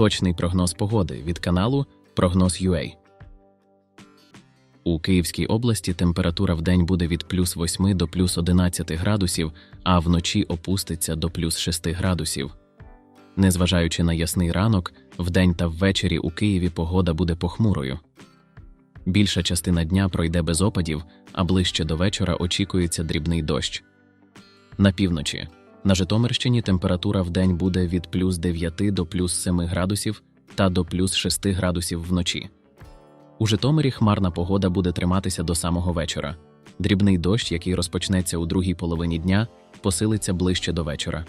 Точний прогноз погоди від каналу Прогноз UA. У Київській області температура в день буде від плюс 8 до плюс 11 градусів, а вночі опуститься до плюс 6 градусів. Незважаючи на ясний ранок, вдень та ввечері у Києві погода буде похмурою. Більша частина дня пройде без опадів, а ближче до вечора очікується дрібний дощ. На півночі. На Житомирщині температура в день буде від плюс 9 до плюс 7 градусів та до плюс 6 градусів вночі. У Житомирі хмарна погода буде триматися до самого вечора. Дрібний дощ, який розпочнеться у другій половині дня, посилиться ближче до вечора.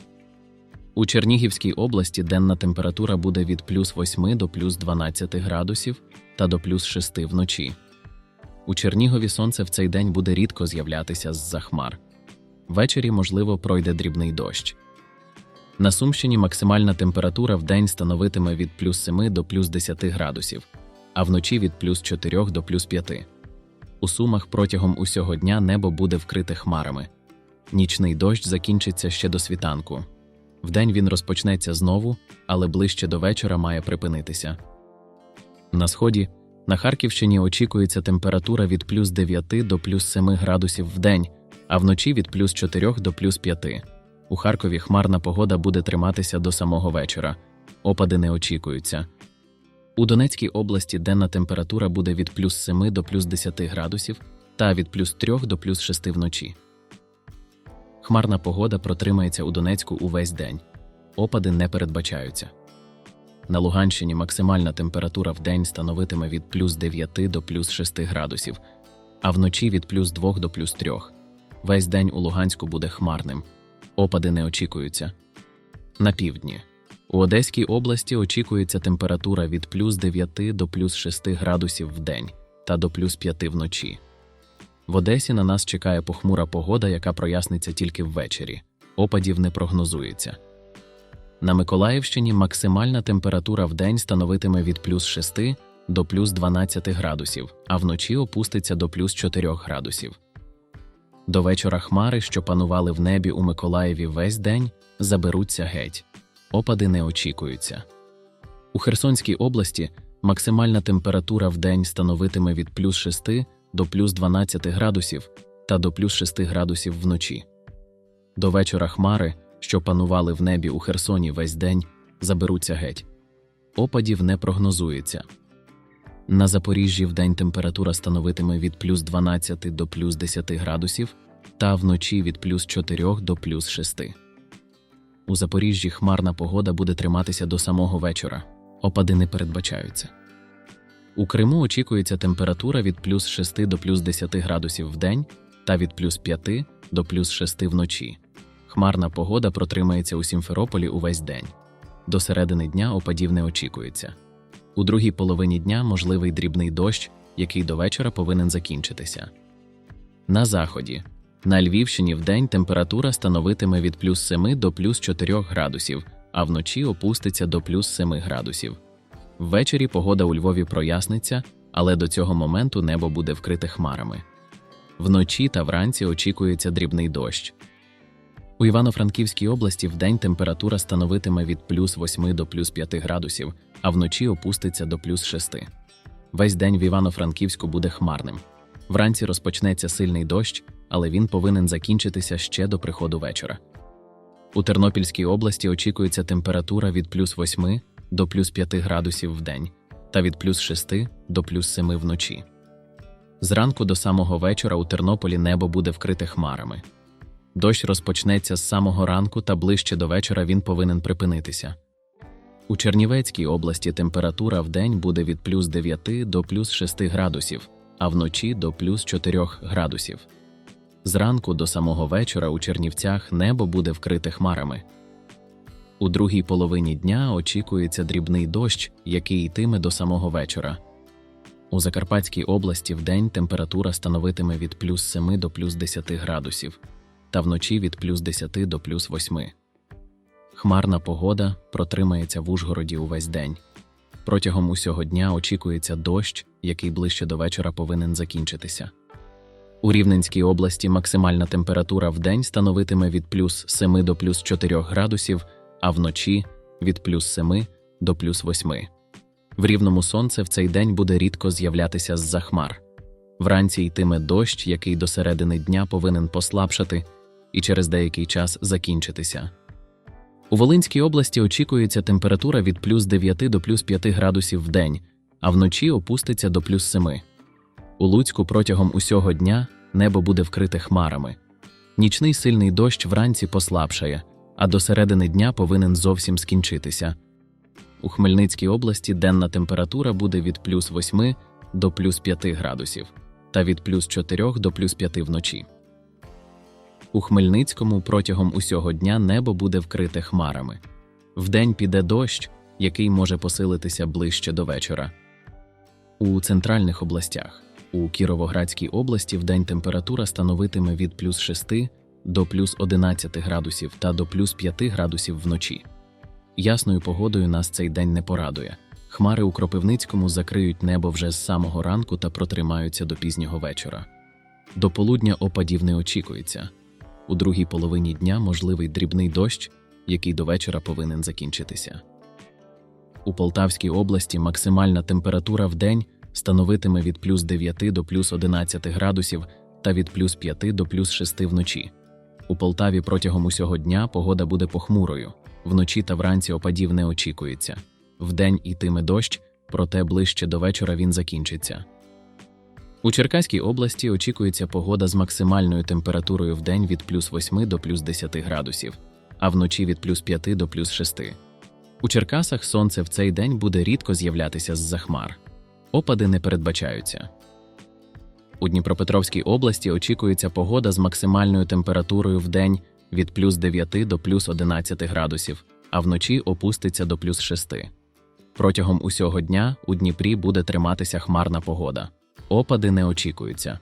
У Чернігівській області денна температура буде від плюс 8 до плюс 12 градусів та до плюс 6 вночі. У Чернігові сонце в цей день буде рідко з'являтися з-за хмар. Ввечері, можливо, пройде дрібний дощ. На Сумщині максимальна температура в день становитиме від плюс 7 до плюс 10 градусів, а вночі від плюс 4 до плюс 5. У Сумах протягом усього дня небо буде вкрите хмарами. Нічний дощ закінчиться ще до світанку. Вдень він розпочнеться знову, але ближче до вечора має припинитися. На сході на Харківщині очікується температура від плюс 9 до плюс 7 градусів в день, а вночі від плюс 4 до плюс 5. У Харкові хмарна погода буде триматися до самого вечора. Опади не очікуються. У Донецькій області денна температура буде від плюс 7 до плюс 10 градусів та від плюс 3 до плюс 6 вночі. Хмарна погода протримається у Донецьку увесь день. Опади не передбачаються. На Луганщині максимальна температура в день становитиме від плюс 9 до плюс 6 градусів, а вночі від плюс 2 до плюс 3. Весь день у Луганську буде хмарним. Опади не очікуються. На півдні. У Одеській області очікується температура від плюс 9 до плюс 6 градусів в день та до плюс 5 вночі. В Одесі на нас чекає похмура погода, яка проясниться тільки ввечері. Опадів не прогнозується. На Миколаївщині максимальна температура в день становитиме від плюс 6 до плюс 12 градусів, а вночі опуститься до плюс 4 градусів. До вечора хмари, що панували в небі у Миколаєві весь день, заберуться геть. Опади не очікуються. У Херсонській області максимальна температура в день становитиме від плюс 6 до плюс 12 градусів та до плюс 6 градусів вночі. До вечора хмари, що панували в небі у Херсоні весь день, заберуться геть. Опадів не прогнозується. На Запоріжжі вдень температура становитиме від плюс 12 до плюс 10 градусів та вночі від плюс 4 до плюс 6. У Запоріжжі хмарна погода буде триматися до самого вечора. Опади не передбачаються. У Криму очікується температура від плюс 6 до плюс 10 градусів в день та від плюс 5 до плюс 6 вночі. Хмарна погода протримається у Сімферополі увесь день. До середини дня опадів не очікується. У другій половині дня можливий дрібний дощ, який до вечора повинен закінчитися. На заході. На Львівщині вдень температура становитиме від плюс 7 до плюс 4 градусів, а вночі опуститься до плюс 7 градусів. Ввечері погода у Львові проясниться, але до цього моменту небо буде вкрите хмарами. Вночі та вранці очікується дрібний дощ. У Івано-Франківській області вдень температура становитиме від плюс 8 до плюс 5 градусів, а вночі опуститься до плюс 6. Весь день в Івано-Франківську буде хмарним. Вранці розпочнеться сильний дощ, але він повинен закінчитися ще до приходу вечора. У Тернопільській області очікується температура від плюс 8 до плюс 5 градусів в день та від плюс 6 до плюс 7 вночі. Зранку до самого вечора у Тернополі небо буде вкрите хмарами. Дощ розпочнеться з самого ранку та ближче до вечора він повинен припинитися. У Чернівецькій області температура в день буде від плюс 9 до плюс 6 градусів, а вночі до плюс 4 градусів. Зранку до самого вечора у Чернівцях небо буде вкрите хмарами. У другій половині дня очікується дрібний дощ, який йтиме до самого вечора. У Закарпатській області вдень температура становитиме від плюс 7 до плюс 10 градусів, та вночі від плюс 10 до плюс 8. Хмарна погода протримається в Ужгороді увесь день. Протягом усього дня очікується дощ, який ближче до вечора повинен закінчитися. У Рівненській області максимальна температура в день становитиме від плюс 7 до плюс 4 градусів, а вночі від плюс 7 до плюс 8. В рівному сонце в цей день буде рідко з'являтися з-за хмар. Вранці йтиме дощ, який до середини дня повинен послабшати і через деякий час закінчитися. У Волинській області очікується температура від плюс 9 до плюс 5 градусів в день, а вночі опуститься до плюс 7. У Луцьку протягом усього дня небо буде вкрите хмарами. Нічний сильний дощ вранці послабшає, а до середини дня повинен зовсім скінчитися. У Хмельницькій області денна температура буде від плюс 8 до плюс 5 градусів та від плюс 4 до плюс 5 вночі. У Хмельницькому протягом усього дня небо буде вкрите хмарами. Вдень піде дощ, який може посилитися ближче до вечора. У центральних областях у Кіровоградській області вдень температура становитиме від плюс 6 до плюс 11 градусів та до плюс 5 градусів вночі. Ясною погодою нас цей день не порадує. Хмари у Кропивницькому закриють небо вже з самого ранку та протримаються до пізнього вечора. До полудня опадів не очікується. У другій половині дня можливий дрібний дощ, який до вечора повинен закінчитися. У Полтавській області максимальна температура в день становитиме від плюс 9 до плюс 11 градусів та від плюс 5 до плюс 6 вночі. У Полтаві протягом усього дня погода буде похмурою, вночі та вранці опадів не очікується. Вдень йтиме дощ, проте ближче до вечора він закінчиться. У Черкаській області очікується погода з максимальною температурою в день від плюс 8 до плюс 10 градусів, а вночі від плюс 5 до плюс 6. У Черкасах сонце в цей день буде рідко з'являтися з-за хмар. Опади не передбачаються. У Дніпропетровській області очікується погода з максимальною температурою в день від плюс 9 до плюс 11 градусів, а вночі опуститься до плюс 6. Протягом усього дня у Дніпрі буде триматися хмарна погода. Опади не очікуються.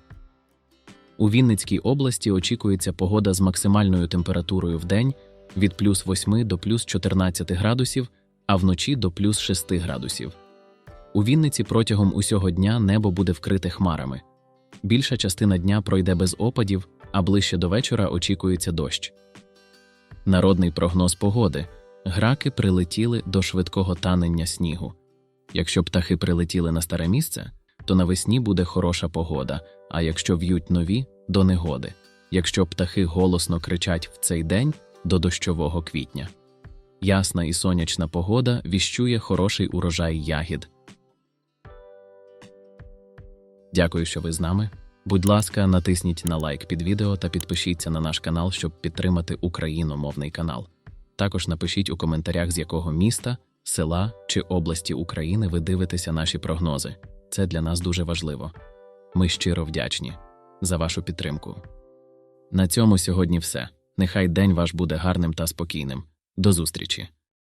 У Вінницькій області очікується погода з максимальною температурою в день від плюс 8 до плюс 14 градусів, а вночі до плюс 6 градусів. У Вінниці протягом усього дня небо буде вкрите хмарами. Більша частина дня пройде без опадів, а ближче до вечора очікується дощ. Народний прогноз погоди. Граки прилетіли до швидкого танення снігу. Якщо птахи прилетіли на старе місце, то навесні буде хороша погода, а якщо в'ють нові до негоди. Якщо птахи голосно кричать в цей день до дощового квітня. Ясна і сонячна погода віщує хороший урожай ягід. Дякую, що ви з нами. Будь ласка, натисніть на лайк під відео та підпишіться на наш канал, щоб підтримати україномовний канал. Також напишіть у коментарях, з якого міста, села чи області України ви дивитеся наші прогнози. Це для нас дуже важливо. Ми щиро вдячні за вашу підтримку. На цьому сьогодні все. Нехай день ваш буде гарним та спокійним. До зустрічі!